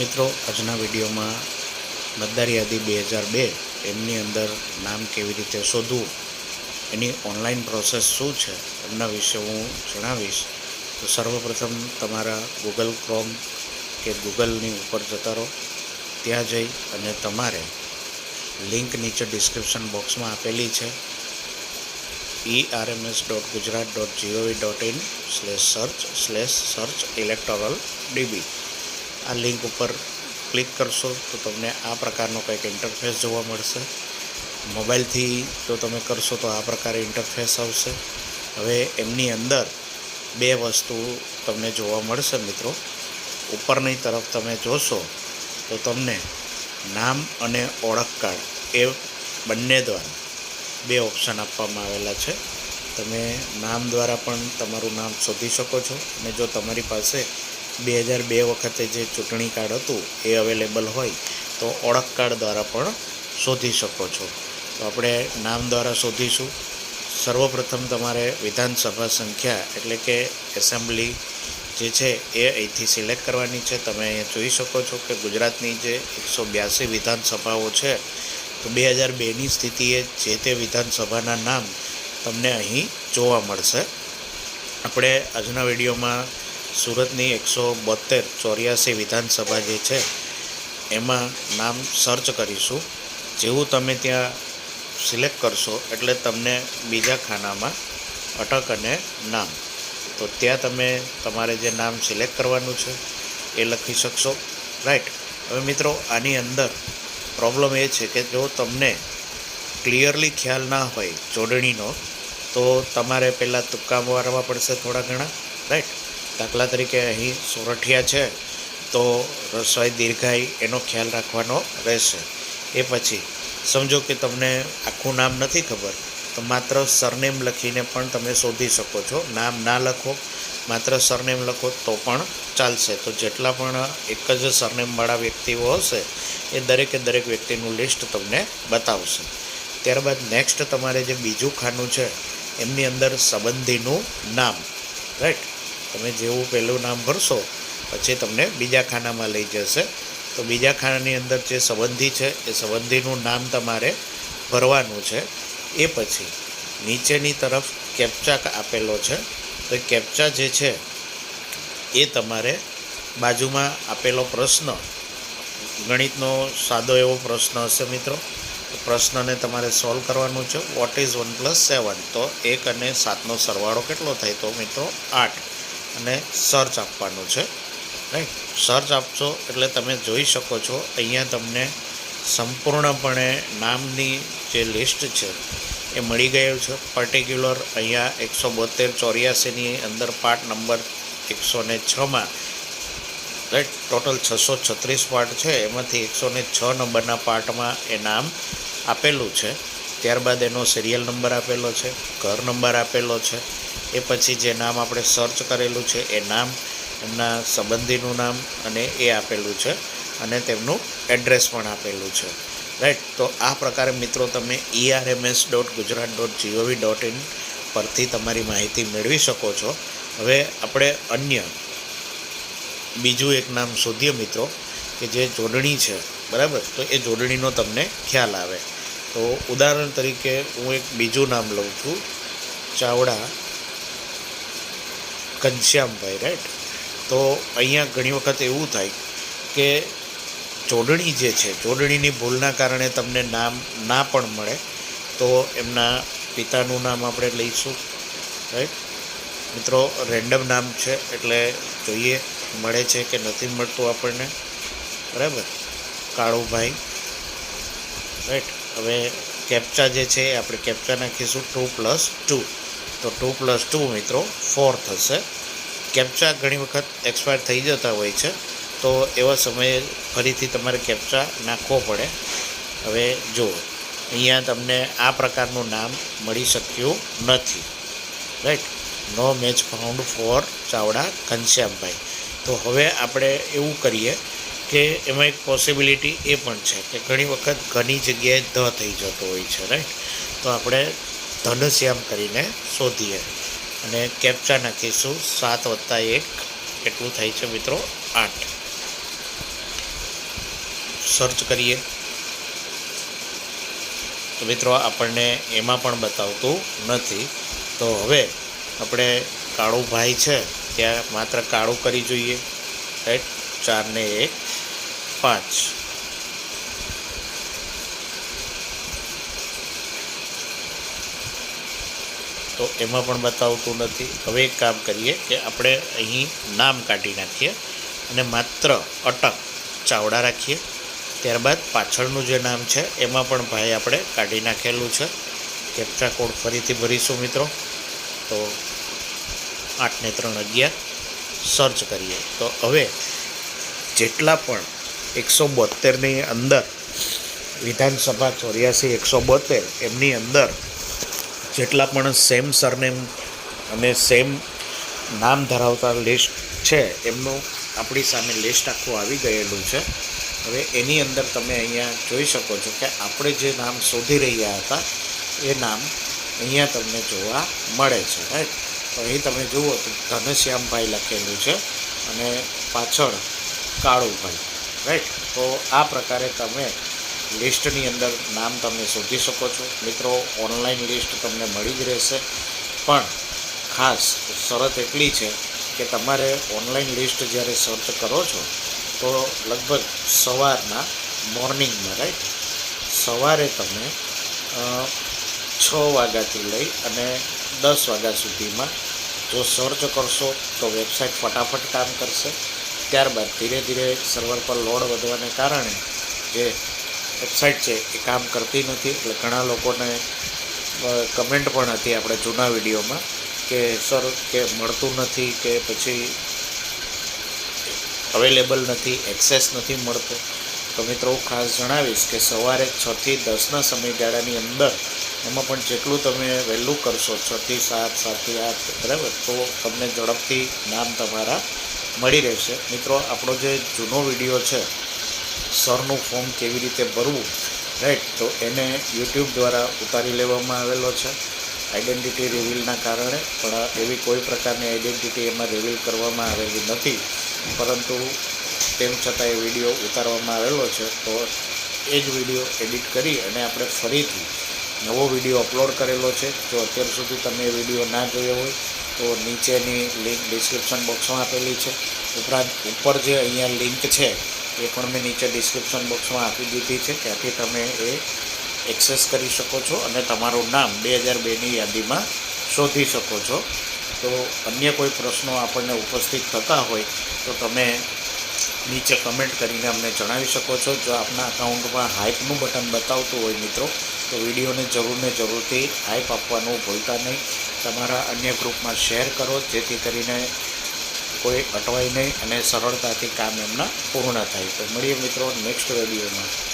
મિત્રો, આજના વિડીયોમાં મતદાર યાદી બે હજાર બે, એમની અંદર નામ કેવી રીતે શોધવું, એની ઓનલાઈન પ્રોસેસ શું છે, એમના વિશે હું જણાવીશ. તો સર્વપ્રથમ તમારા ગૂગલ ક્રોમ કે ગૂગલની ઉપર જતા રહો, ત્યાં જઈ અને તમારે લિંક નીચે ડિસ્ક્રિપ્શન બોક્સમાં આપેલી છે. E RMS dot Gujarat dot GOV dot in slash search slash search electoral DB આ લિંક ઉપર ક્લિક કરશો તો તમને આ પ્રકારનો કંઈક ઇન્ટરફેસ જોવા મળશે. મોબાઈલથી જો તમે કરશો તો આ પ્રકારે ઇન્ટરફેસ આવશે. હવે એમની અંદર બે વસ્તુ તમને જોવા મળશે મિત્રો. ઉપરની તરફ તમે જોશો તો તમને નામ અને ઓળખ કાર્ડ એ બંને દ્વારા બે ઓપ્શન આપવામાં આવેલા છે. તમે નામ દ્વારા પણ તમારું નામ શોધી શકો છો અને જો તમારી પાસે બે હજાર બે વખતે જે ચૂંટણી કાર્ડ હતું એ અવેલેબલ હોય તો ઓળખ કાર્ડ દ્વારા પણ શોધી શકો છો. તો આપણે નામ દ્વારા શોધીશું. સર્વપ્રથમ તમારે વિધાનસભા સંખ્યા એટલે કે એસેમ્બલી જે છે એ અહીંથી સિલેક્ટ કરવાની છે. તમે અહીંયા જોઈ શકો છો કે ગુજરાતની જે એકસો બ્યાસી વિધાનસભાઓ છે, તો બે હજાર બેની સ્થિતિએ જે તે વિધાનસભાના નામ તમને અહીં જોવા મળશે. આપણે આજના વિડીયોમાં સુરતની એકસો બોતેર ચોર્યાસી વિધાનસભા જે છે, એમાં નામ સર્ચ કરીશું. જેવું તમે ત્યાં સિલેક્ટ કરશો, એટલે તમને બીજા ખાનામાં અટક અને નામ. તો ત્યાં તમે તમારે જે નામ સિલેક્ટ કરવાનું છે, એ લખી શકશો. રાઈટ. હવે મિત્રો, આની અંદર પ્રોબ્લેમ એ છે કે જો તમને ક્લિયરલી ખ્યાલ ના હોય જોડણીનો, તો તમારે પહેલાં તુક્કા મારવા પડશે થોડા ઘણા. રાઈટ. દાખલા તરીકે અહીં સોરઠિયા છે, તો રસોઈ દીર્ઘાઈ એનો ખ્યાલ રાખવાનો રહેશે. એ પછી, સમજો કે તમને આખું નામ નથી ખબર, તો માત્ર સરનેમ લખીને પણ તમે શોધી શકો છો. નામ ના લખો, માત્ર સરનેમ લખો તો પણ ચાલશે. તો જેટલા પણ એક જ સરનેમવાળા વ્યક્તિઓ હશે, એ દરેકે દરેક વ્યક્તિનું લિસ્ટ તમને બતાવશે. ત્યારબાદ નેક્સ્ટ તમારે જે બીજું ખાનું છે, એમની અંદર સંબંધીનું નામ, રાઈટ? તમે જેવું પહેલું નામ ભરશો, પછી તમને બીજા ખાનામાં લઈ જશે. તો બીજા ખાનાની અંદર જે સંબંધી છે, એ સંબંધીનું નામ તમારે ભરવાનું છે. એ પછી નીચેની તરફ કેપ્ચા આપેલો છે. તો એ કેપ્ચા જે છે, એ તમારે બાજુમાં આપેલો પ્રશ્ન, ગણિતનો સાદો એવો પ્રશ્ન હશે મિત્રો. પ્રશ્નને તમારે સોલ્વ કરવાનું છે. What is one plus seven તો એક અને સાતનો સરવાળો કેટલો થાય? તો મિત્રો આઠ. અને સર્ચ આપવાનું છે રાઈટ સર્ચ આપશો એટલે તમે જોઈ શકો છો, અહીંયા તમને સંપૂર્ણપણે નામની જે લિસ્ટ છે એ મળી ગયું છે. પર્ટિક્યુલર અહીંયા એકસો બોતેર ચોર્યાસીની અંદર પાર્ટ નંબર એકસો ને છમાં રાઈટ ટોટલ છસો છત્રીસ પાર્ટ છે, એમાંથી એકસો ને છ નંબરના પાર્ટમાં એ નામ આપેલું છે. ત્યારબાદ એનો સિરિયલ નંબર આપેલો છે, ઘર નંબર આપેલો છે એ પછી જે નામ આપણે સર્ચ કરેલું છે, એ નામ, એમના સંબંધીનું નામ અને એ આપેલું છે અને તેમનું એડ્રેસ પણ આપેલું છે. રાઈટ તો આ પ્રકારે મિત્રો તમે ERMS dot Gujarat dot GOV dot in પરથી તમારી માહિતી મેળવી શકો છો. હવે આપણે અન્ય બીજું એક નામ શોધીએ મિત્રો, કે જે જોડણી છે, બરાબર? તો એ જોડણીનો તમને ખ્યાલ આવે. તો ઉદાહરણ તરીકે હું એક બીજું નામ લઉં છું, ચાવડા ઘનશ્યામભાઈ રાઈટ તો અહીંયા ઘણી વખત એવું થાય કે જોડણી જે છે, જોડણીની ભૂલના કારણે તમને નામ ના પણ મળે, તો એમના પિતાનું નામ આપણે લઈશું રાઈટ મિત્રો રેન્ડમ નામ છે, એટલે જોઈએ મળે છે કે નથી મળતું આપણને, બરાબર? કાળુભાઈ રાઈટ હવે કેપ્ચા જે છે આપણે કેપ્ચા નાખીશું ટુ પ્લસ ટુ તો ટુ પ્લસ ટુ મિત્રો, ફોર થશે. કેપ્ચા ઘણી વખત એક્સપાયર થઈ જતા હોય છે, તો એવા સમયે ફરીથી તમારે કેપ્ચા નાખવો પડે. હવે જુઓ, અહીંયા તમને આ પ્રકારનું નામ મળી શક્યું નથી. Right no match found for Chavda ઘનશ્યામભાઈ. તો હવે આપણે એવું કરીએ કે એમાં એક પોસિબિલિટી એ પણ છે કે ઘણી વખત ઘણી જગ્યાએ ધ થઈ જતો હોય છે રાઈટ તો આપણે ધનશ્યામ કરીને શોધીએ. અને કેપ્ચા નાખીશું સાત વત્તા એક. કેટલું થાય છે મિત્રો? આઠ. સર્ચ કરીએ. તો મિત્રો આપણને એમાં પણ બતાવતું નથી. તો હવે આપણે કાળું ભાઈ છે, ત્યાં માત્ર કાળું કરી જોઈએ. રાઈટ ચાર ને એક. પાંચ. તો એમાં પણ બતાવતું નથી. હવે એક કામ કરીએ કે આપણે અહીં નામ કાઢી નાખીએ અને માત્ર અટક ચાવડા રાખીએ. ત્યારબાદ પાછળનું જે નામ છે, એમાં પણ ભાઈ આપણે કાઢી નાખેલું છે. કેપ્ચા કોડ ફરીથી ભરીશું મિત્રો. તો આઠને ત્રણ અગિયાર. સર્ચ કરીએ. તો હવે જેટલા પણ એકસો બોતેરની અંદર વિધાનસભા ચોર્યાસી, એકસો બોતેર એમની અંદર જેટલા પણ સેમ સરનેમ અને સેમ નામ ધરાવતા લિસ્ટ છે, એમનું આપણી સામે લિસ્ટ આખું આવી ગયેલું છે. હવે એની અંદર તમે અહીંયા જોઈ શકો છો કે આપણે જે નામ શોધી રહ્યા હતા, એ નામ અહીંયા તમને જોવા મળે છે રાઈટ તો અહીં તમે જુઓ તો ઘનશ્યામભાઈ લખેલું છે અને પાછળ કાળુભાઈ રાઈટ તો આ પ્રકારે તમે લિસ્ટની અંદર નામ તમે શોધી શકો છો. મિત્રો, ઓનલાઈન લિસ્ટ તમને મળી જ રહેશે. પણ ખાસ શરત એટલી છે કે તમારે ઓનલાઈન લિસ્ટ જ્યારે સર્ચ કરો છો, તો લગભગ સવારના મોર્નિંગમાં, રાઈટ? સવારે તમે છ વાગ્યાથી લઈ અને દસ વાગ્યા સુધીમાં જો સર્ચ કરશો, તો વેબસાઇટ ફટાફટ કામ કરશે. ત્યારબાદ ધીરે ધીરે સર્વર પર લોડ વધવાને કારણે જે વેબસાઇટ છે, એ કામ કરતી નથી. એટલે ઘણા લોકોને કમેન્ટ પણ હતી આપણે જૂના વિડીયોમાં કે, સર, કે મળતું નથી, કે પછી અવેલેબલ નથી એક્સેસ નથી મળતો. તો મિત્રો હું ખાસ જણાવીશ કે સવારે છથી દસના સમયગાળાની અંદર એમાં પણ જેટલું તમે વહેલું કરશો છથી સાત સાતથી આઠ, બરાબર, તો તમને ઝડપથી નામ તમારા મળી રહેશે. મિત્રો, આપણો જે જૂનો વીડિયો છે સરનું ફોર્મ કેવી રીતે ભરવું રાઈટ તો એને યુટ્યુબ દ્વારા ઉતારી લેવામાં આવેલો છે. આઈડેન્ટિટી રિવીલના કારણે, પણ એવી કોઈ પ્રકારની આઈડેન્ટિટી એમાં રિવીલ કરવામાં આવેલી નથી. પરંતુ તેમ છતાં એ વીડિયો ઉતારવામાં આવેલો છે, તો એ જ વીડિયો એડિટ કરી અને આપણે ફરીથી નવો વીડિયો અપલોડ કરેલો છે. જો અત્યાર સુધી તમે એ વીડિયો ના જોયો હોય, તો નીચેની લિંક ડિસ્ક્રિપ્શન બોક્સમાં આપેલી છે. ઉપરાંત ઉપર જે અહીંયા લિંક છે એ પણ મેં નીચે ડિસ્ક્રિપ્શન બોક્સમાં આપી દીધી છે. ત્યાંથી તમે એ એક્સેસ કરી શકો છો અને તમારું નામ બે હજાર બેની યાદીમાં શોધી શકો છો. તો અન્ય કોઈ પ્રશ્નો આપણને ઉપસ્થિત થતા હોય તો તમે નીચે કમેન્ટ કરીને અમને જણાવી શકો છો. જો આપના અકાઉન્ટમાં હાઇપનું બટન બતાવતું હોય મિત્રો, તો વિડીયોને જરૂર ને જરૂરથી હાઇપ આપવાનું ભૂલતા નહીં. તમારા અન્ય ગ્રુપમાં શેર કરો, જેથી કરીને કોઈ અટવાય નહીં અને સરળતાથી કામ એમના પૂર્ણ થાય. તો મળીએ મિત્રો નેક્સ્ટ વિડીયોમાં